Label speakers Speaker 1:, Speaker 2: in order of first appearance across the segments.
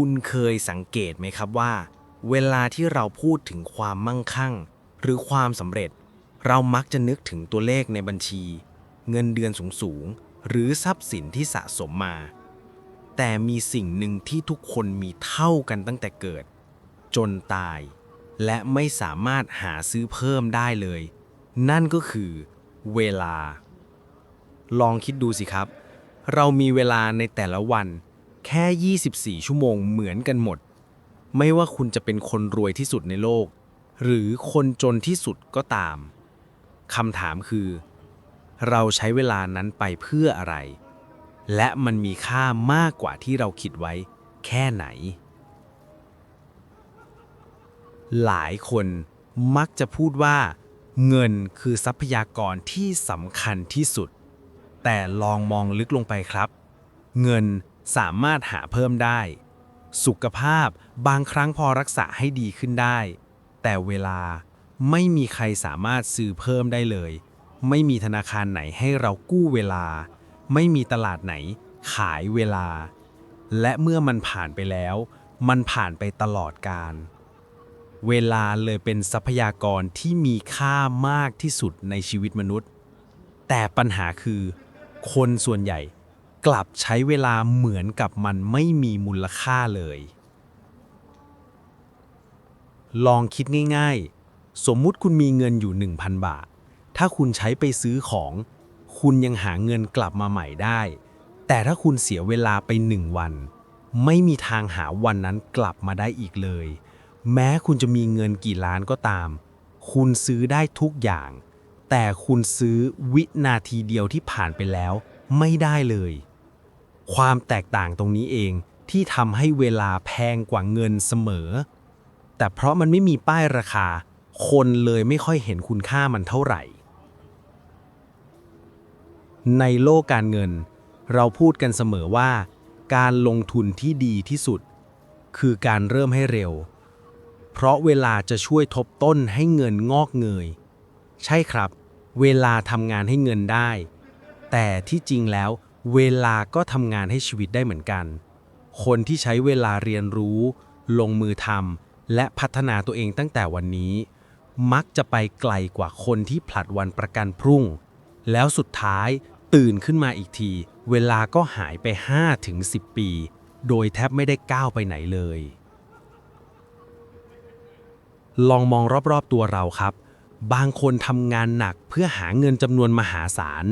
Speaker 1: คุณเคยสังเกตไหมครับว่า เวลาที่เราพูดถึงความมั่งคั่ง หรือความสำเร็จ เรามักจะนึกถึงตัวเลขในบัญชี เงินเดือนสูงๆหรือทรัพย์สินที่สะสมมา แต่มีสิ่งหนึ่งที่ทุกคนมีเท่ากันตั้งแต่เกิด จนตาย และไม่สามารถหาซื้อเพิ่มได้เลย นั่นก็คือเวลา ลองคิดดูสิครับ เรามีเวลาในแต่ละวัน แค่ 24 ชั่วโมงเหมือนกันหมด ไม่ว่าคุณจะเป็นคนรวยที่สุดในโลก หรือคนจนที่สุดก็ตามคำถามคือ เราใช้เวลานั้นไปเพื่ออะไร และมันมีค่ามากกว่าที่เราคิดไว้แค่ไหน หลายคนมักจะพูดว่า เงินคือทรัพยากรที่สำคัญที่สุด แต่ลองมองลึกลงไปครับ เงิน สามารถหาเพิ่มได้ สุขภาพบางครั้งพอรักษาให้ดีขึ้นได้ แต่เวลาไม่มีใครสามารถซื้อเพิ่มได้เลย ไม่มีธนาคารไหนให้เรากู้เวลา ไม่มีตลาดไหนขายเวลา และเมื่อมันผ่านไปแล้ว มันผ่านไปตลอดการ เวลาเลยเป็นทรัพยากรที่มีค่ามากที่สุดในชีวิตมนุษย์ แต่ปัญหาคือ คนส่วนใหญ่ กลับใช้เวลาเหมือนกับมันไม่มีมูลค่าเลย ลองคิดง่ายๆ สมมุติคุณมีเงินอยู่ 1,000 บาท ถ้าคุณใช้ไปซื้อของ คุณยังหาเงินกลับมาใหม่ได้ แต่ถ้าคุณเสียเวลาไปหนึ่งวัน ไม่มีทางหาวันนั้นกลับมาได้อีกเลย แม้คุณจะมีเงินกี่ล้านก็ตาม คุณซื้อได้ทุกอย่าง แต่คุณซื้อวินาทีเดียวที่ผ่านไปแล้วไม่ได้เลย ความแตกต่างตรงนี้เองที่ทำให้เวลาแพงกว่าเงินเสมอ แต่เพราะมันไม่มีป้ายราคา คนเลยไม่ค่อยเห็นคุณค่ามันเท่าไหร่ ในโลกการเงิน เราพูดกันเสมอว่า การลงทุนที่ดีที่สุด คือการเริ่มให้เร็ว เพราะเวลาจะช่วยทบต้นให้เงินงอกเงย ใช่ครับ เวลาทำงานให้เงินได้ แต่ที่จริงแล้ว เวลาก็ทำงานให้ชีวิตได้เหมือนกัน คนที่ใช้เวลาเรียนรู้ ลงมือทำและพัฒนาตัวเองตั้งแต่วันนี้ มักจะไปไกลกว่าคนที่ผลัดวันประกันพรุ่ง แล้วสุดท้ายตื่นขึ้นมาอีกที เวลาก็หายไป 5-10 ปี โดยแทบไม่ได้ก้าวไปไหนเลย ลองมองรอบๆตัวเราครับ บางคนทำงานหนักเพื่อหาเงินจำนวนมหาศาล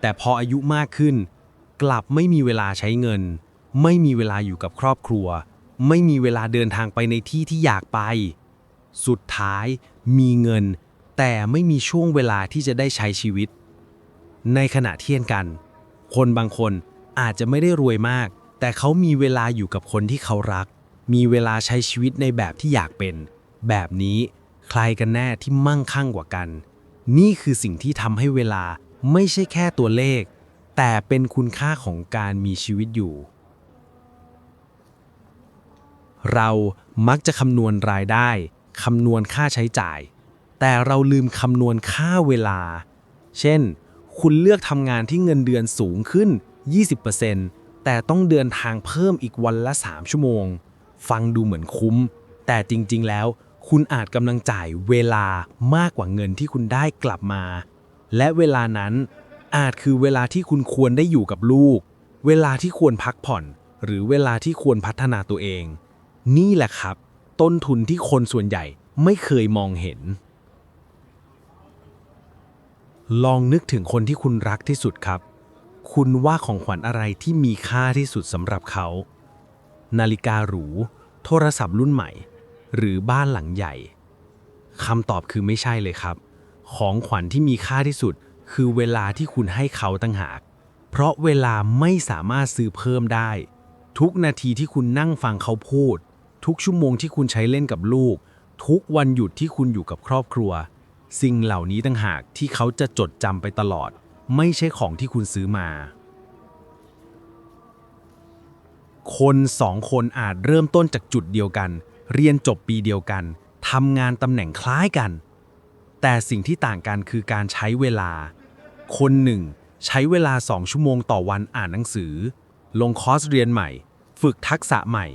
Speaker 1: แต่พออายุมากขึ้น กลับไม่มีเวลาใช้เงิน ไม่มีเวลาอยู่กับครอบครัว ไม่มีเวลาเดินทางไปในที่ที่อยากไป สุดท้ายมีเงิน แต่ไม่มีช่วงเวลาที่จะได้ใช้ชีวิต ในขณะเทียนกัน คนบางคนอาจจะไม่ได้รวยมาก แต่เขามีเวลาอยู่กับคนที่เขารัก มีเวลาใช้ชีวิตในแบบที่อยากเป็น แบบนี้ใครกันแน่ที่มั่งคั่งกว่ากัน นี่คือสิ่งที่ทำให้เวลาไม่ใช่แค่ตัวเลข แต่เป็นคุณค่าของการมีชีวิตอยู่ เรามักจะคำนวณรายได้คำนวณค่าใช้จ่าย แต่เราลืมคำนวณค่าเวลา เช่น คุณเลือกทำงานที่เงินเดือนสูงขึ้น 20%แต่ต้องเดินทางเพิ่มอีกวันละ 3 ชั่วโมง ฟังดูเหมือนคุ้ม แต่จริงๆ แล้วคุณอาจกำลังจ่ายเวลามากกว่าเงินที่คุณได้กลับมา และเวลานั้น อาจคือเวลาที่คุณควรได้อยู่กับลูก เวลาที่ควรพักผ่อน หรือเวลาที่ควรพัฒนาตัวเอง นี่แหละครับ ต้นทุนที่คนส่วนใหญ่ไม่เคยมองเห็น ลองนึกถึงคนที่คุณรักที่สุดครับ คุณว่าของขวัญอะไรที่มีค่าที่สุดสำหรับเขา นาฬิกาหรู โทรศัพท์รุ่นใหม่ หรือบ้านหลังใหญ่คำตอบคือไม่ใช่เลยครับ ของขวัญที่มีค่าที่สุด คือเวลาที่คุณให้เขาตั้งหาก เพราะเวลาไม่สามารถซื้อเพิ่มได้ ทุกนาทีที่คุณนั่งฟังเขาพูด ทุกชั่วโมงที่คุณใช้เล่นกับลูก ทุกวันหยุดที่คุณอยู่กับครอบครัว สิ่งเหล่านี้ต่างหากที่เขาจะจดจำไปตลอด ไม่ใช่ของที่คุณซื้อมา คนสองคนอาจเริ่มต้นจากจุดเดียวกัน เรียนจบปีเดียวกันทำงานตำแหน่งคล้ายกัน แต่สิ่งที่ต่างกันคือการใช้เวลา คนหนึ่ง ใช้เวลา 2 ชั่วโมงต่อวันอ่านหนังสือ ลงคอร์สเรียนใหม่ ฝึกทักษะใหม่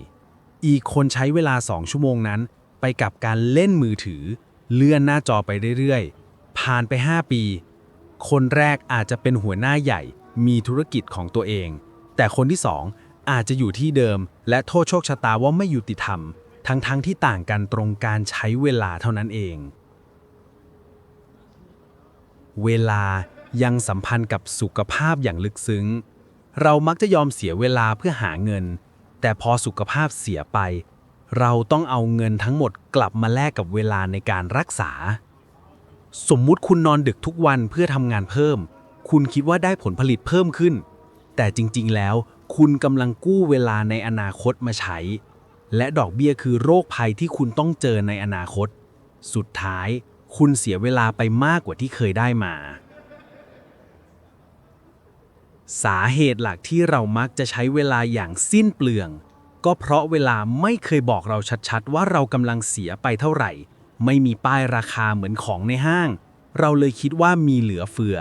Speaker 2: อีกคนใช้เวลา 2 ชั่วโมงนั้น ไปกับการเล่นมือถือ เลื่อนหน้าจอไปเรื่อยๆ ผ่านไป 5 ปี คนแรกอาจจะเป็นหัวหน้าใหญ่ มีธุรกิจของตัวเอง แต่คนที่ 2 อาจจะอยู่ที่เดิม และโทษโชคชะตาว่าไม่ยุติธรรม ทั้งๆทที่ต่างกันตรงการใช้เวลาเท่านั้นเอง เวลายังสัมพันธ์กับสุขภาพอย่างลึกซึ้ง เรามักจะยอมเสียเวลาเพื่อหาเงิน แต่พอสุขภาพเสียไป เราต้องเอาเงินทั้งหมดกลับมาแลกกับเวลาในการรักษา สมมุติคุณนอนดึกทุกวันเพื่อทำงานเพิ่ม คุณคิดว่าได้ผลผลิตเพิ่มขึ้น แต่จริงๆแล้ว คุณกำลังกู้เวลาในอนาคตมาใช้ และดอกเบี้ยคือโรคภัยที่คุณต้องเจอในอนาคต สุดท้าย คุณเสียเวลาไปมากกว่าที่เคยได้มา สาเหตุหลักที่เรามักจะใช้เวลาอย่างสิ้นเปลือง ก็เพราะเวลาไม่เคยบอกเราชัดๆ ว่าเรากำลังเสียไปเท่าไหร่ ไม่มีป้ายราคาเหมือนของในห้าง เราเลยคิดว่ามีเหลือเฟือ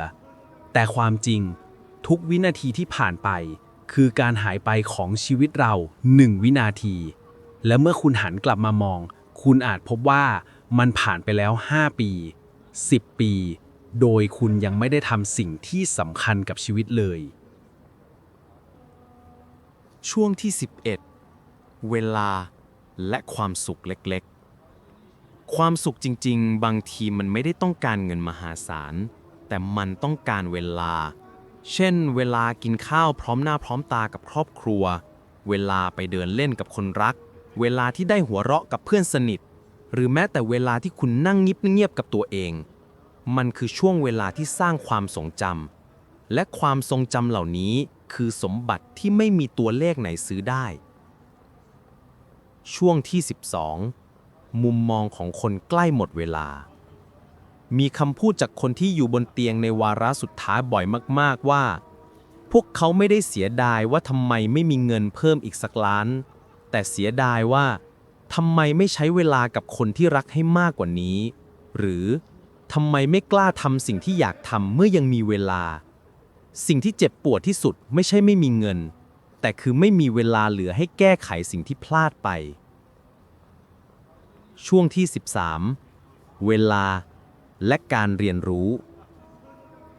Speaker 2: แต่ความจริง ทุกวินาทีที่ผ่านไป คือการหายไปของชีวิตเราหนึ่งวินาที และเมื่อคุณหันกลับมามอง คุณอาจพบว่า มันผ่านไปแล้ว 5 ปี 10 ปี โดยคุณยังไม่ได้ทำสิ่งที่สำคัญกับชีวิตเลย
Speaker 1: ช่วงที่ 11 เวลาและความสุขเล็กๆ ความสุขจริง ๆ บางทีมันไม่ได้ต้องการเงินมหาศาล แต่มันต้องการเวลา เช่น เวลากินข้าวพร้อมหน้าพร้อมตากับครอบครัว เวลาไปเดินเล่นกับคนรัก เวลาที่ได้หัวเราะกับเพื่อนสนิท หรือแม้แต่เวลาที่คุณนั่งเงียบๆกับตัวเอง มันคือช่วงเวลาที่สร้างความทรงจำและความทรงจำเหล่านี้คือสมบัติที่ไม่มีตัวเลขไหนซื้อได้ ช่วงที่ 12 มุมมองของคนใกล้หมดเวลา มีคำพูดจากคนที่อยู่บนเตียงในวาระสุดท้ายบ่อยมากๆว่า พวกเขาไม่ได้เสียดายว่าทำไมไม่มีเงินเพิ่มอีกสักล้าน แต่เสียดายว่า ทำไมไม่ใช้เวลากับคนที่รักให้มากกว่านี้ หรือทำไมไม่กล้าทำสิ่งที่อยากทำเมื่อยังมีเวลา สิ่งที่เจ็บปวดที่สุดไม่ใช่ไม่มีเงิน แต่คือไม่มีเวลาเหลือให้แก้ไขสิ่งที่พลาดไป ช่วงที่ 13 เวลาและการเรียนรู้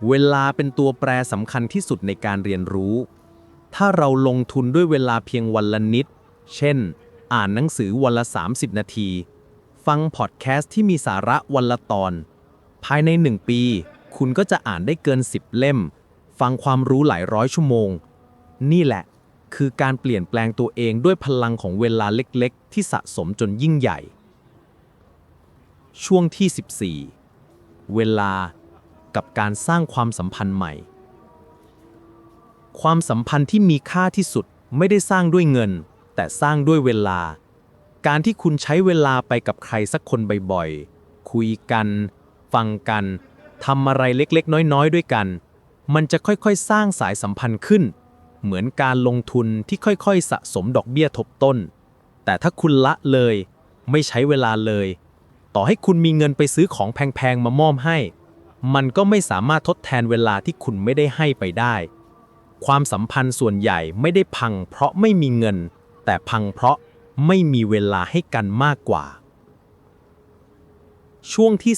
Speaker 1: เวลาเป็นตัวแปรสำคัญที่สุดในการเรียนรู้ ถ้าเราลงทุนด้วยเวลาเพียงวันละนิด เช่น อ่านหนังสือวันละ 30 นาที ฟังพอดแคสต์ที่มีสาระวันละตอน ภายในหนึ่งปี คุณก็จะอ่านได้เกิน 10 เล่ม ฟังความรู้หลายร้อยชั่วโมง นี่แหละ คือการเปลี่ยนแปลงตัวเองด้วยพลังของเวลาเล็กๆ ที่สะสมจนยิ่งใหญ่ ช่วงที่ 14 เวลากับการสร้างความสัมพันธ์ใหม่ ความสัมพันธ์ที่มีค่าที่สุดไม่ได้สร้างด้วยเงิน แต่สร้างด้วยเวลา การที่คุณใช้เวลาไปกับใครสักคนบ่อยๆ คุยกัน ฟังกันทำอะไรเล็กๆ น้อยๆ ด้วยกัน มันจะค่อยๆ สร้างสายสัมพันธ์ขึ้น เหมือนการลงทุนที่ค่อยๆ สะสมดอกเบี้ยทบต้น แต่ถ้าคุณละเลย ไม่ใช้เวลาเลย ต่อให้คุณมีเงินไปซื้อของแพงๆ มามอบให้ มันก็ไม่สามารถทดแทนเวลาที่คุณไม่ได้ให้ไปได้ ความสัมพันธ์ส่วนใหญ่ไม่ได้พังเพราะไม่มีเงิน แต่พังเพราะไม่มีเวลาให้กันมากกว่า ช่วงที่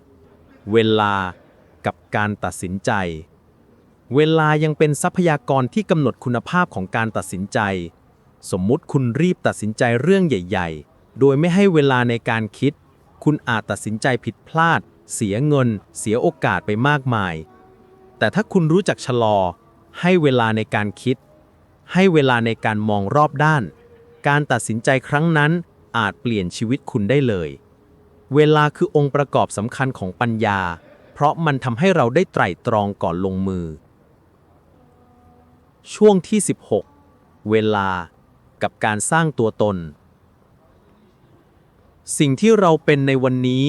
Speaker 1: 15 เวลากับการตัดสินใจ เวลายังเป็นทรัพยากรที่กำหนดคุณภาพของการตัดสินใจ สมมุติคุณรีบตัดสินใจเรื่องใหญ่ ๆ โดยไม่ให้เวลาในการคิด คุณอาจตัดสินใจผิดพลาด เสียเงิน เสียโอกาสไปมากมาย แต่ถ้าคุณรู้จักชะลอ ให้เวลาในการคิด ให้เวลาในการมองรอบด้าน การตัดสินใจครั้งนั้นอาจเปลี่ยนชีวิตคุณได้เลย เวลาคือองค์ประกอบสำคัญของปัญญา เพราะมันทำให้เราได้ไตร่ตรองก่อนลงมือ ช่วงที่ 16 เวลากับการสร้างตัวตน สิ่งที่เราเป็นในวันนี้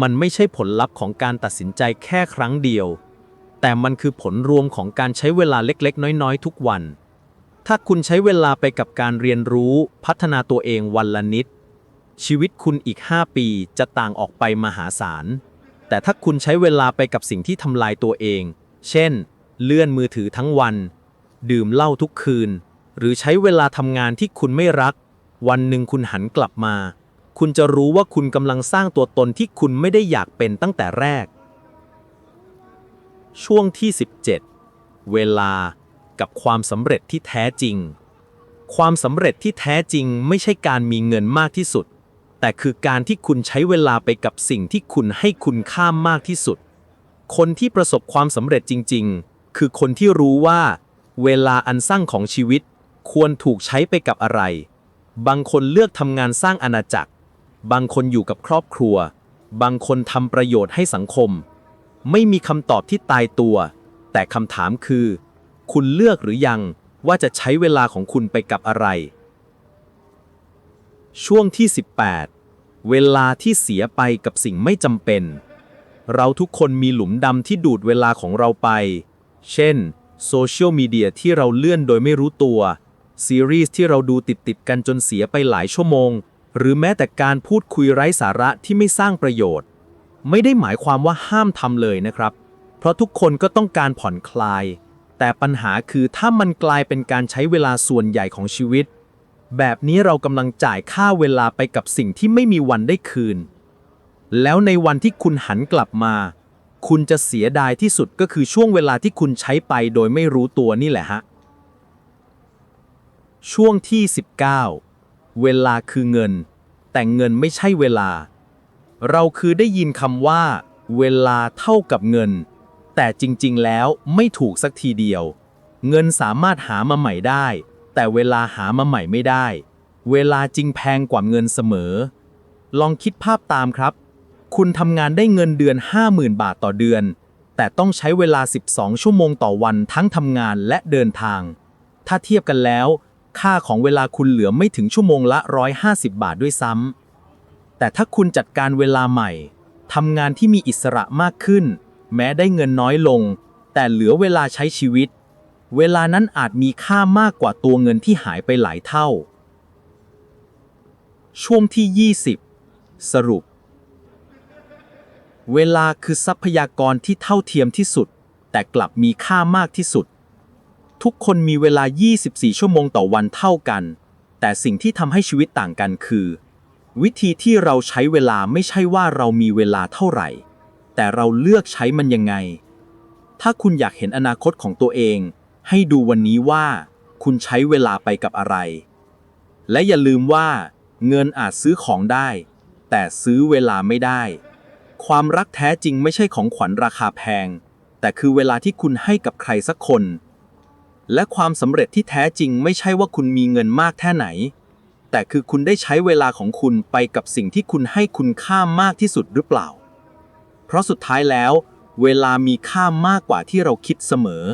Speaker 1: มันไม่ใช่ผลลัพธ์ของการตัดสินใจแค่ครั้งเดียว แต่มันคือผลรวมของการใช้เวลาเล็กๆ น้อยๆ ทุกวัน ถ้าคุณใช้เวลาไปกับการเรียนรู้พัฒนาตัวเองวันละนิด ชีวิตคุณอีก 5 ปีจะต่างออกไปมหาศาล แต่ถ้าคุณใช้เวลาไปกับสิ่งที่ทำลายตัวเอง เช่น เลื่อนมือถือทั้งวัน ดื่มเหล้าทุกคืน หรือใช้เวลาทำงานที่คุณไม่รัก
Speaker 2: วันหนึ่งคุณหันกลับมา คุณจะรู้ว่าคุณกำลังสร้างตัวตนที่คุณไม่ได้อยากเป็นตั้งแต่แรก ช่วงที่ 17 เวลา กับความสำเร็จที่แท้จริง ความสำเร็จที่แท้จริงไม่ใช่การมีเงินมากที่สุด แต่คือการที่คุณใช้เวลาไปกับสิ่งที่คุณให้คุณค่ามากที่สุด คนที่ประสบความสำเร็จจริง ๆ คือคนที่รู้ว่า เวลาอันสั้นของชีวิต ควรถูกใช้ไปกับอะไร บางคนเลือกทำงานสร้างอาณาจักร บางคนอยู่กับครอบครัว บางคนทำประโยชน์ให้สังคม ไม่มีคำตอบที่ตายตัว แต่คำถามคือ คุณเลือกหรือยังว่าจะใช้เวลาของคุณไปกับอะไร ช่วงที่ 18 เวลาที่เสียไปกับสิ่งไม่จำเป็น เราทุกคนมีหลุมดำที่ดูดเวลาของเราไป เช่นโซเชียลมีเดียที่เราเลื่อนโดยไม่รู้ตัว ซีรีส์ที่เราดูติดติดกันจนเสียไปหลายชั่วโมง หรือแม้แต่การพูดคุยไร้สาระที่ไม่สร้างประโยชน์ ไม่ได้หมายความว่าห้ามทำเลยนะครับ เพราะทุกคนก็ต้องการผ่อนคลาย แต่ปัญหาคือถ้ามันกลายเป็นการใช้เวลาส่วนใหญ่ของชีวิต แบบนี้เรากำลังจ่ายค่าเวลาไปกับสิ่งที่ไม่มีวันได้คืน แล้วในวันที่คุณหันกลับมา คุณจะเสียดายที่สุดก็คือช่วงเวลาที่คุณใช้ไปโดยไม่รู้ตัวนี่แหละฮะ ช่วงที่ 19 เวลาคือเงิน แต่เงินไม่ใช่เวลา เราคือได้ยินคำว่า เวลาเท่ากับเงิน แต่จริงๆ แล้วไม่ถูกสักทีเดียว เงินสามารถหามาใหม่ได้ แต่เวลาหามาใหม่ไม่ได้ เวลาจริงแพงกว่าเงินเสมอ ลองคิดภาพตามครับ คุณทำงานได้เงินเดือน 50,000 บาทต่อเดือน แต่ต้องใช้เวลา 12 ชั่วโมงต่อวันทั้งทำงานและเดินทาง ถ้าเทียบกันแล้ว ค่าของเวลาคุณเหลือไม่ถึงชั่วโมงละ 150 บาทด้วยซ้ำแต่ถ้าคุณจัดการเวลาใหม่ทำงานที่มีอิสระมากขึ้น แม้ได้เงินน้อยลง แต่เหลือเวลาใช้ชีวิต เวลานั้นอาจมีค่ามากกว่าตัวเงินที่หายไปหลายเท่า ช่วงที่ 20 สรุป เวลาคือทรัพยากรที่เท่าเทียมที่สุด แต่กลับมีค่ามากที่สุด ทุกคนมีเวลา 24 ชั่วโมงต่อวันเท่ากัน แต่สิ่งที่ทำให้ชีวิตต่างกันคือ วิธีที่เราใช้เวลาไม่ใช่ว่าเรามีเวลาเท่าไหร่ แต่เราเลือกใช้มันยังไง ถ้าคุณอยากเห็นอนาคตของตัวเอง ให้ดูวันนี้ว่าคุณใช้เวลาไปกับอะไร และอย่าลืมว่า เงินอาจซื้อของได้ แต่ซื้อเวลาไม่ได้ ความรักแท้จริงไม่ใช่ของขวัญราคาแพง แต่คือเวลาที่คุณให้กับใครสักคน และความสำเร็จที่แท้จริงไม่ใช่ว่าคุณมีเงินมากแค่ไหน แต่คือคุณได้ใช้เวลาของคุณไปกับสิ่งที่คุณให้คุณค่ามากที่สุดหรือเปล่า เพราะสุดท้ายแล้ว เวลามีค่ามากกว่าที่เราคิดเสมอ